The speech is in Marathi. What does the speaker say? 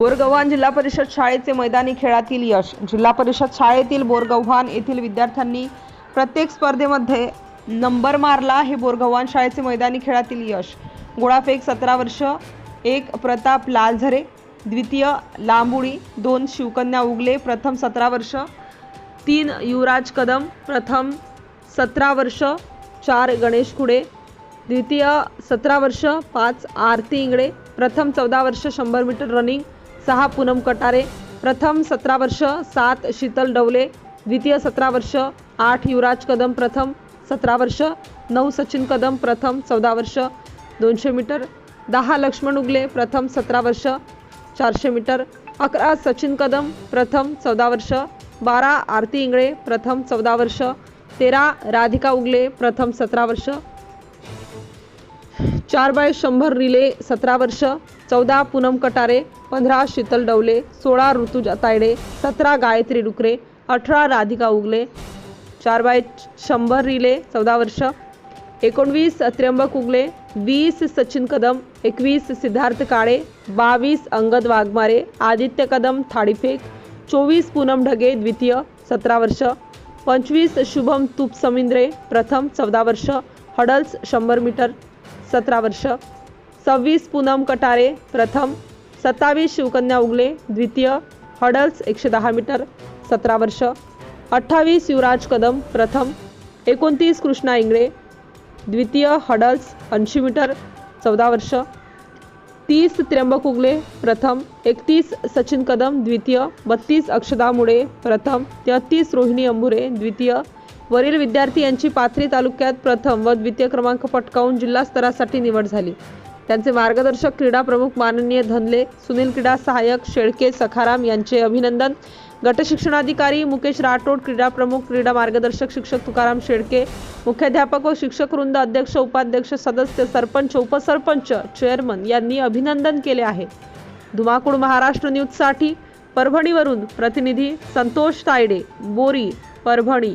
बोरगव्हाण जिल्हा परिषद शाळेचे मैदानी खेळातील यश. जिल्हा परिषद शाळेतील बोरगव्हाण येथील विद्यार्थ्यांनी प्रत्येक स्पर्धेमध्ये नंबर मारला हे बोरगव्हाण शाळेचे मैदानी खेळातील यश. गोळाफेक सतरा वर्ष एक प्रताप लालझरे द्वितीय लांबुडी दोन शिवकन्या उगले प्रथम सतरा वर्ष तीन युवराज कदम प्रथम सतरा वर्ष चार गणेश खुडे द्वितीय सतरा वर्ष पाच आरती इंगडे प्रथम चौदा वर्ष शंभर मीटर रनिंग सहा पूनम कटारे प्रथम सतरा वर्ष सात शीतल डवले द्वितीय सतरा वर्ष आठ युवराज कदम प्रथम सतरा वर्ष नऊ सचिन कदम प्रथम चौदा वर्ष दोनशे मीटर दहा लक्ष्मण उगले प्रथम सतरा वर्ष चारशे मीटर अकरा सचिन कदम प्रथम चौदा वर्ष बारा आरती इंगळे प्रथम चौदा वर्ष तेरा राधिका उगले प्रथम सतरा वर्ष चार बाय शंभर रिले सतरा वर्ष चौदा पूनम कटारे पंधरा शीतल डवले सोळा ऋतुजा तायडे सतरा गायत्री डुकरे अठरा राधिका उगले चार बाय शंभर रिले चौदा वर्ष एकोणवीस त्र्यंबक उगले वीस सचिन कदम एकवीस सिद्धार्थ काळे बावीस अंगद वाघमारे आदित्य कदम थाळीफेक चोवीस पूनम ढगे द्वितीय सतरा वर्ष पंचवीस शुभम तुप समिंद्रे प्रथम चौदा वर्ष हडल्स शंभर मीटर सतरा वर्ष. सव्वीस पूनम कटारे प्रथम. सत्तावीस शिवकन्या उगले द्वितीय. हडल्स एकशे दहा मीटर सतरा वर्ष. अठ्ठावीस युवराज कदम प्रथम. एकोणतीस कृष्णा इंगळे द्वितीय. हडल्स ऐंशी मीटर चौदा वर्ष. तीस त्र्यंबक उगले प्रथम. एकतीस सचिन कदम द्वितीय. बत्तीस अक्षदा मुळे प्रथम. तेहतीस रोहिणी अंबुरे द्वितीय. वरील विद्यार्थी यांची पाथरी तालुक्यात प्रथम व द्वितीय क्रमांक पटकावून जिल्हा स्तरासाठी निवड झाली. त्यांचे मार्गदर्शक क्रीडा प्रमुख माननीय धनले सुनील क्रीडा सहाय्यक शेळके सखाराम यांचे अभिनंदन. गटशिक्षणाधिकारी मुकेश राठोड क्रीडा प्रमुख क्रीडा मार्गदर्शक शिक्षक तुकाराम शेळके मुख्याध्यापक व शिक्षक वृंद अध्यक्ष उपाध्यक्ष सदस्य सरपंच उपसरपंच चेअरमन यांनी अभिनंदन केले आहे. धुमाकूळ महाराष्ट्र न्यूजसाठी परभणीवरून प्रतिनिधी संतोष तायडे बोरी परभणी.